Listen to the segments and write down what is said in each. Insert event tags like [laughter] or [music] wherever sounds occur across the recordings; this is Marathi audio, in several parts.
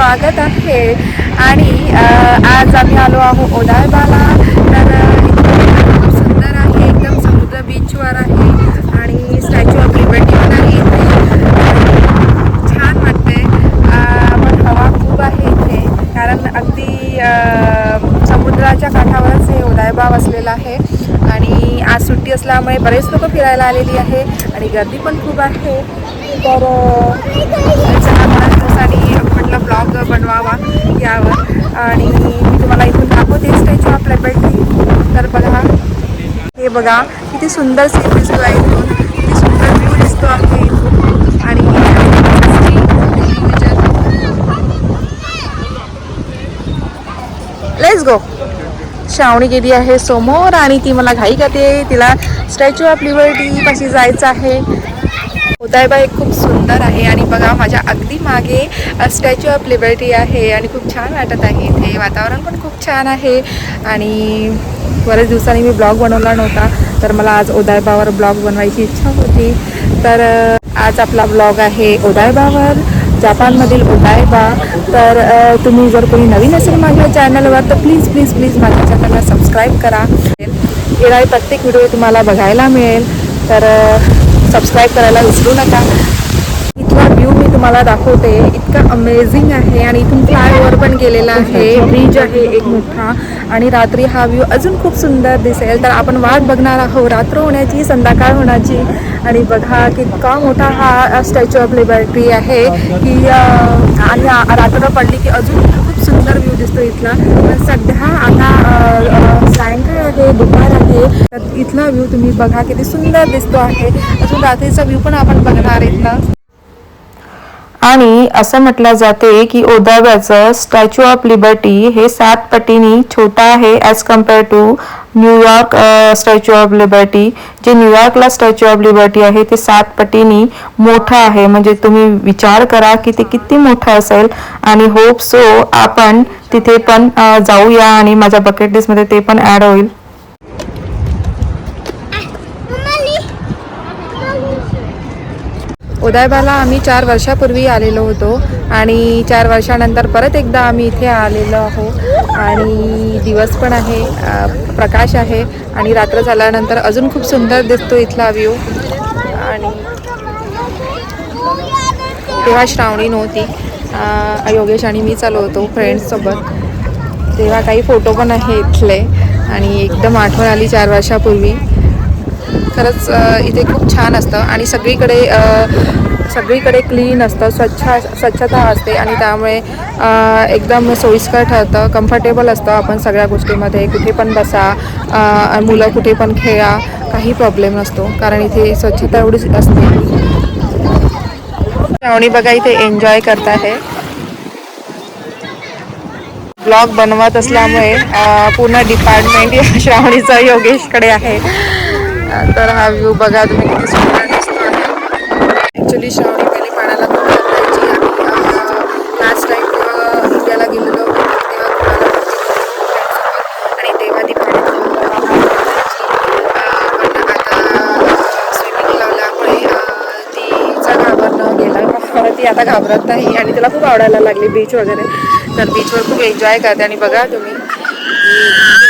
स्वागत आहे. आणि आज आम्ही आलो आहोत ओदाळबाला तर खूप सुंदर आहे. एकदम समुद्र बीचवर आहे. आणि स्टॅच्यू ऑफ लिबर्टी पण आहे इथे. छान वाटते पण हवा खूप आहे इथे. कारण अगदी समुद्राच्या काठावरच हे उदयबा वसलेलं आहे. आणि आज सुट्टी असल्यामुळे बरेच लोक फिरायला आलेली आहे. आणि गर्दी पण खूप आहे. तर अ, चला दिवसांनी पूर्ण ब्लॉग बनवावा यावर. आणि मी तुम्हाला इथून दाखवते स्टॅच्यू ऑफ लिबर्टी. तर बघा हे बघा किती सुंदर सीन दिसतो आहे इथून. किती सुंदर व्ह्यू दिसतो आहे इथून. आणि लेट्स गो श्रावणी गेली आहे समोर आणि ती मला घाई करते. तिला स्टॅच्यू ऑफ लिबर्टी कशी जायचं आहे. उदयबा हे खूप सुंदर आहे. आणि बघा माझ्या अगदी मागे स्टॅच्यू ऑफ लिबर्टी आहे आणि खूप छान वाटत आहे इथे. वातावरण पण खूप छान आहे. आणि बऱ्याच दिवसांनी मी ब्लॉग बनवला नव्हता तर मला आज उदयबावर ब्लॉग बनवायची इच्छा होती. तर आज आपला ब्लॉग आहे उदयबावर जपानमधील उदयबा. तर तुम्ही जर कोणी नवीन असेल माझ्या चॅनलवर तर प्लीज प्लीज प्लीज माझ्या चॅनलला सबस्क्राईब करा. येणारे प्रत्येक व्हिडिओ तुम्हाला बघायला मिळेल. तर सबस्क्राईब करायला विसरू नका. इथला व्ह्यू मी तुम्हाला दाखवते. इतका अमेझिंग आहे आणि इथून फ्लायओव्हर पण गेलेला आहे. ब्रिज आहे एक मोठा. आणि रात्री हा व्ह्यू अजून खूप सुंदर दिसेल. तर आपण वाट बघणार आहोत. रात्र होण्याची संध्याकाळ होण्याची. आणि बघा कितका इतका मोठा हा स्टॅच्यू ऑफ लिबर्टी आहे. की आणि रात्र पडली की अजून खूप सुंदर व्ह्यू दिसतो इथला. सध्या आता सायंकाळ आहे दुपार आहे. तर इथला व्ह्यू तुम्ही बघा किती सुंदर दिसतो आहे. अजून रात्रीचा व्ह्यू पण आपण बघणार आहेत ना. आणि असं म्हटलं जाते की ओदाव्याचं स्टॅच्यू ऑफ लिबर्टी हे सात पटीनी छोटा आहे as compare to New York statue of liberty जे न्यूयॉर्कला स्टॅच्यू ऑफ लिबर्टी आहे ते सात पटीनी मोठं आहे. म्हणजे तुम्ही विचार करा की ते किती मोठं असेल. आणि होप सो आपण तिथे पण जाऊया आणि माझ्या बकेट लिस्टमध्ये ते पण ॲड होईल. उदयबाला आम्ही चार वर्षापूर्वी आलेलो होतो आणि चार वर्षानंतर परत एकदा आम्ही इथे आलेलो आहोत आणि दिवस पण आहे प्रकाश आहे आणि रात्र झाल्यानंतर अजून खूप सुंदर दिसतो इथला व्ह्यू आणि तेव्हा श्रावणी नव्हती. योगेश आणि मी चालू होतो फ्रेंड्ससोबत तेव्हा काही फोटो पण आहे इथले आणि एकदम आठवण आली चार वर्षापूर्वी. खरंच इथे खूप छान असतं आणि सगळीकडे सगळीकडे क्लीन असतं स्वच्छ स्वच्छता असते आणि त्यामुळे एकदम सोयीस्कर ठरतं कम्फर्टेबल असतं आपण सगळ्या गोष्टीमध्ये कुठे पण बसा मुलं कुठे पण खेळा काही प्रॉब्लेम नसतो कारण इथे स्वच्छता एवढीच असते. श्रावणी बघा इथे एन्जॉय करत आहे ब्लॉग बनवत असल्यामुळे पूर्ण डिपार्टमेंट या श्रावणीचा योगेशकडे आहे. तर हा व्ह्यू बघा तुम्ही किती सुंदर दिसतो ॲक्च्युली श्रावणी पहिले पाण्याला खूप घाबरायची आणि लास्ट टाईम जेव्हा इंडियाला गेलेलो तेव्हा आणि तेव्हा ती पाण्यात पण आता स्विमिंग लावल्यामुळे अ, तिचं घाबरणं गेलं. [laughs] ती आता घाबरत नाही आणि तिला खूप आवडायला लागली बीच वगैरे. तर बीचवर खूप एन्जॉय करते. आणि बघा तुम्ही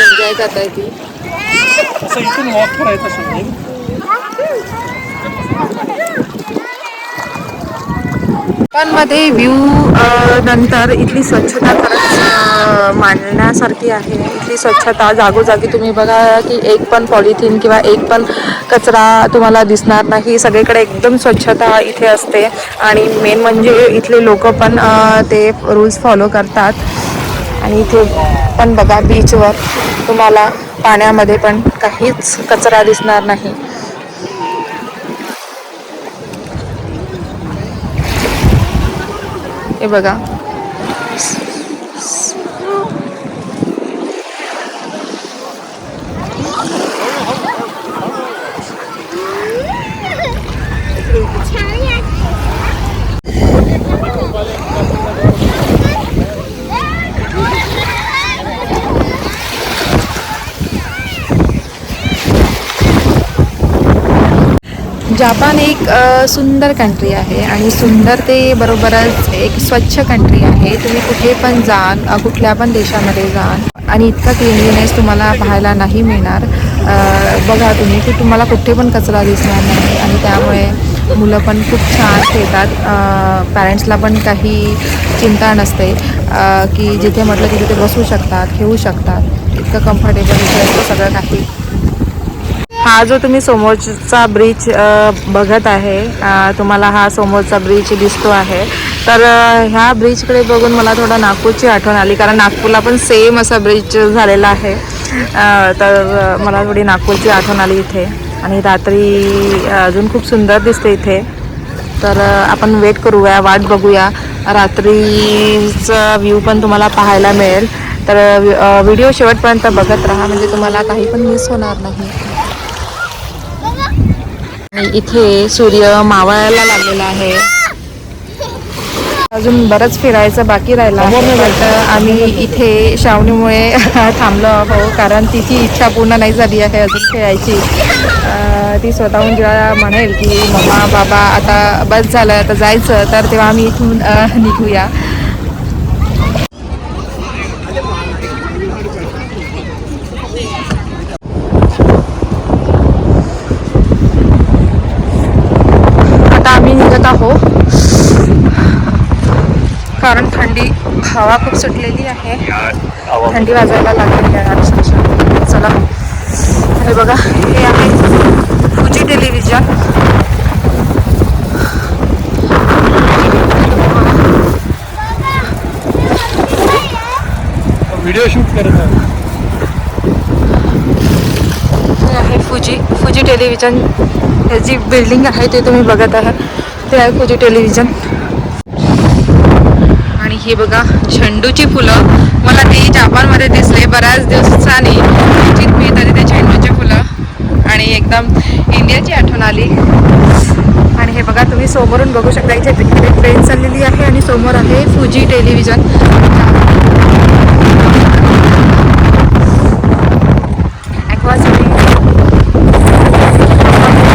एन्जॉय करताय ती. असं इथून वॉक करायचं समजेल मध्ये व्ह्यू नंतर इथली स्वच्छता खरंच मांडण्यासारखी आहे. इथली स्वच्छता जागोजागी तुम्ही बघा की एक पण पॉलिथिन किंवा एक पण कचरा तुम्हाला दिसणार नाही. सगळीकडे एकदम स्वच्छता इथे असते. आणि मेन म्हणजे इथले लोक पण ते रूल्स फॉलो करतात. आणि इथे पण बघा बीचवर तुम्हाला पाण्यामध्ये पण काहीच कचरा दिसणार नाही. हे बघा. जापान एक सुंदर कंट्री आहे आणि सुंदर ते बरोबरच एक स्वच्छ कंट्री आहे. तुम्ही कुठे पण जाल कुठल्या पण देशामध्ये जाल आणि इतका क्लिनलीनेस तुम्हाला पाहायला नाही मिळणार. बघा तुम्ही की तुम्हाला कुठे पण कचरा दिसणार नाही आणि त्यामुळे मुलं पण खूप छान खेळतात. पॅरेंट्सला पण काही चिंता नसते की जिथे म्हटलं की तिथे बसू शकतात खेळू शकतात. इतकं कम्फर्टेबल इथे असतं सगळं काही. हा जो तुम्ही समोरचा ब्रिज बघत आहे तुम्हाला हा समोरचा ब्रिज दिसतो आहे. तर ह्या ब्रिजकडे बघून मला थोडं नागपूरची आठवण आली कारण नागपूरला पण सेम असा ब्रिज झालेला आहे. तर मला थोडी नागपूरची आठवण आली इथे. आणि रात्री अजून खूप सुंदर दिसते इथे. तर आपण वेट करूया वाट बघूया. रात्रीचा व्ह्यू पण तुम्हाला पाहायला मिळेल. तर व्हिडिओ शेवटपर्यंत बघत राहा म्हणजे तुम्हाला काही पण मिस होणार नाही. इथे सूर्य मावळायला लागलेला आहे. अजून बरंच फिरायचं बाकी राहिलं आहे बट आम्ही इथे श्रावणीमुळे थांबलो आहो कारण तिची इच्छा पूर्ण नाही झाली आहे अजून खेळायची. ती स्वतःहून जेव्हा म्हणेल की मम्मा बाबा आता बस झालं आता जायचं तर तेव्हा आम्ही इथून निघूया. निघत आहोत कारण थंडी हवा खूप सुटलेली आहे. थंडी वाजायला लागलेली आहे चला. हे बघा हे आहे फुजी टेलिव्हिजन व्हिडिओ शूट करत आहे. फुजी फुजी टेलिव्हिजन हे जी बिल्डिंग आहे ते तुम्ही बघत आहात. ते आहे कुजी टेलिव्हिजन. आणि हे बघा झेंडूची फुलं. मला ते जापानमध्ये दिसले बऱ्याच दिवसांनी. क्वचित तरी ते झेंडूची फुलं. आणि एकदम इंडियाची आठवण आली. आणि हे बघा तुम्ही समोरून बघू शकता इथे ट्रेन चाललेली आहे आणि समोर आहे फुजी टेलिव्हिजन. ॲक्वा सिटी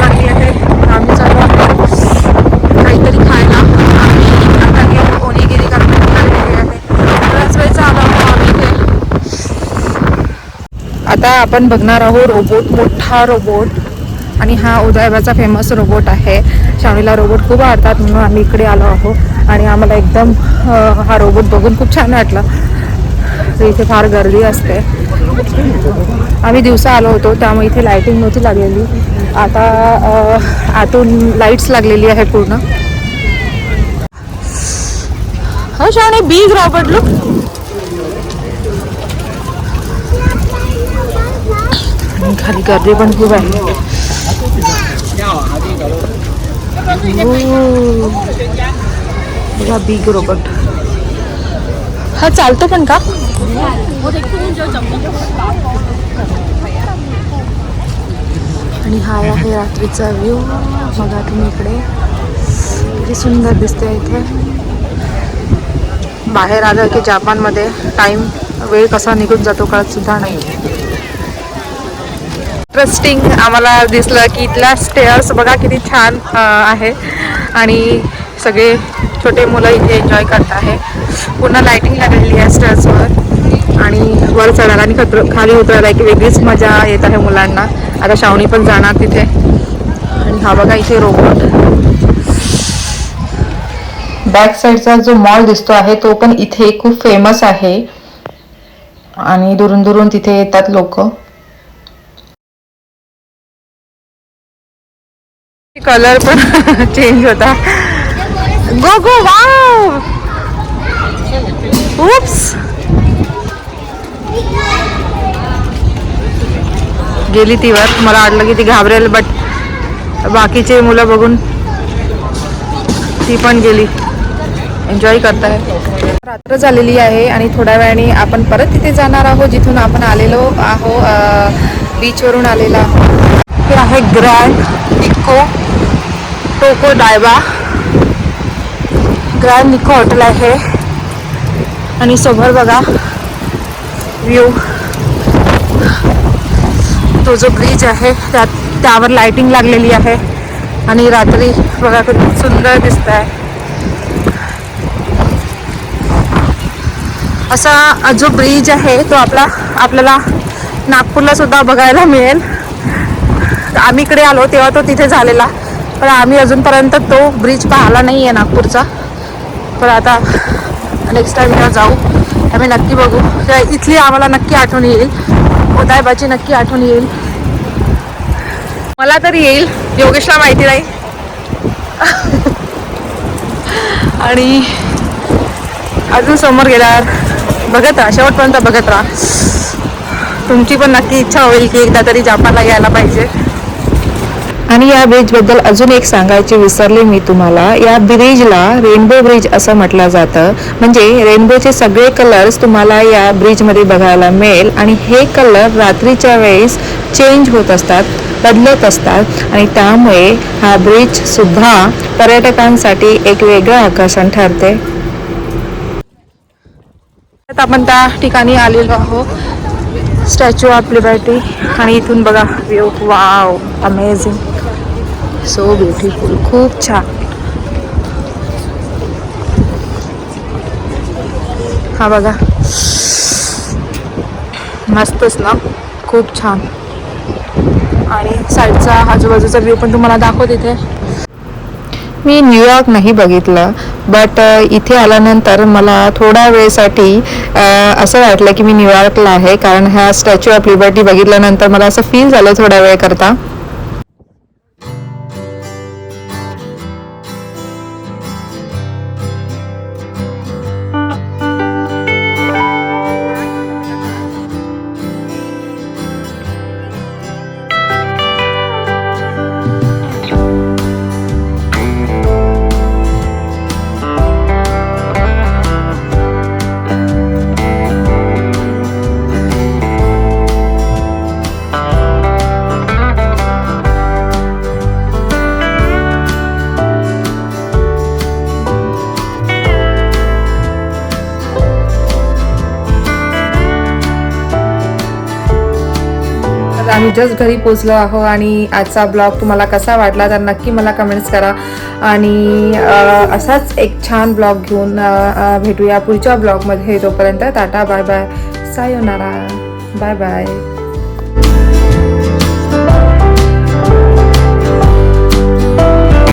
लागली आहे आम्ही चाललो आहोत काहीतरी खायला आम्ही आता गेलो ओनिगिरी कारण भूक लागलेली आहे बऱ्याच वेळचा आलो आहोत आम्ही इथे आता आपण बघणार आहोत रोबोट मोठा रोबोट आणि हा उदयबाचा फेमस रोबोट आहे. शावणीला रोबोट खूप आवडतात म्हणून आम्ही इकडे आलो आहोत. आणि आम्हाला एकदम हा रोबोट बघून खूप छान वाटलं. तर इथे फार गर्दी असते. आम्ही दिवसा आलो होतो त्यामुळे इथे लाईटिंग नव्हती लागलेली. आता आतून लाईट्स लागलेली आहे पूर्ण. हो शाणे बिग रॉबर्ट लुक आणि खाली गर्दी पण खूप आहे. ओ, बघा बिग रोबोट हा चालतो पण का? आणि हा आहे रात्रीचा व्ह्यू बघा तुम्ही इकडे. किती सुंदर दिसते इथे. बाहेर आलं की जपानमध्ये टाइम वेळ कसा निघून जातो कळत सुद्धा नाही इंटरेस्टिंग आम्हाला दिसलं की इथल्या स्टेअर्स बघा किती छान आहे. आणि सगळे छोटे मुलं इथे एन्जॉय करत आहे. पुन्हा लाईटिंग लागलेली आहे स्टेअर्सवर आणि वर चढायला आणि खत्र खाली उतरायला एक वेगळीच मजा येत आहे मुलांना. आता शावणी पण जाणार तिथे. आणि हा बघा इथे रोबोट बॅक साईडचा जो मॉल दिसतो आहे तो पण इथे खूप फेमस आहे. आणि दुरून दुरून तिथे येतात लोक. कलर पण [laughs] चेंज होता. गो गो वाव उप्स गेली ती वर मला वाटलं की ती घाबरेल बट बाकीचे मुलं बघून ती पण गेली. एन्जॉय करताय. रात्र झालेली आहे आणि थोड्या वेळाने आपण परत तिथे जाणार आहोत जिथून आपण आलेलो आहो बीचवरून आलेलो आहोत. हे आहे ग्रँड इको टोको डायबा ग्रँड निको हॉटेल आहे. आणि समोर बघा व्ह्यू तो जो ब्रिज आहे त्यात त्यावर लाइटिंग लागलेली आहे. आणि रात्री बघा किती सुंदर दिसत आहे असा जो ब्रिज आहे तो आपला आपल्याला नागपूरला सुद्धा बघायला मिळेल. आम्ही इकडे आलो तेव्हा तो तिथे झालेला. पण आम्ही अजूनपर्यंत तो ब्रिज पाहिला नाही आहे नागपूरचा. पण आता नेक्स्ट टाइम जेव्हा जाऊ. आम्ही नक्की बघू. तेव्हा इथली आम्हाला नक्की आठवण येईल. उदायबाची नक्की आठवण येईल. मला तर येईल. योगेशला माहिती नाही. [laughs] आणि अजून समोर गेल्यावर बघत राहा. शेवटपर्यंत बघत राहा. तुमची पण नक्की इच्छा होईल की एकदा तरी जापानला यायला पाहिजे. आणि या ब्रिजबद्दल अजून एक सांगायचे विसरले मी तुम्हाला. या ब्रिजला रेनबो ब्रिज असं म्हटलं जातं. म्हणजे रेनबोचे सगळे कलर्स तुम्हाला या ब्रिजमध्ये बघायला मिळेल. आणि हे कलर रात्रीच्या वेळेस चेंज होत असतात बदलत असतात. आणि त्यामुळे हा ब्रिजसुद्धा पर्यटकांसाठी एक वेगळं आकर्षण ठरते. आपण त्या ठिकाणी आलेलो आहोत. स्टॅच्यू ऑफ लिबर्टी आणि इथून बघा. View wow amazing so beautiful खूप छान. हा बघा. मस्तच ना खूप छान. आणि साईडचा आजूबाजूचा व्ह्यू पण तुम्हाला दाखवत इथे. मी न्यूयॉर्क नाही बघितलं बट इथे आल्यानंतर मला थोड्या वेळेसाठी असं वाटलं की मी न्यूयॉर्कला आहे कारण ह्या स्टॅच्यू ऑफ लिबर्टी बघितल्यानंतर मला असं फील झालं थोड्या वेळ करता आम्ही जस्ट घरी पोचलो आहो आणि आजचा ब्लॉग तुम्हाला कसा वाटला तर नक्की मला कमेंट्स करा. आणि असाच एक छान ब्लॉग घेऊन भेटूया पुढच्या ब्लॉगमध्ये तोपर्यंत tata bye bye sayonara bye bye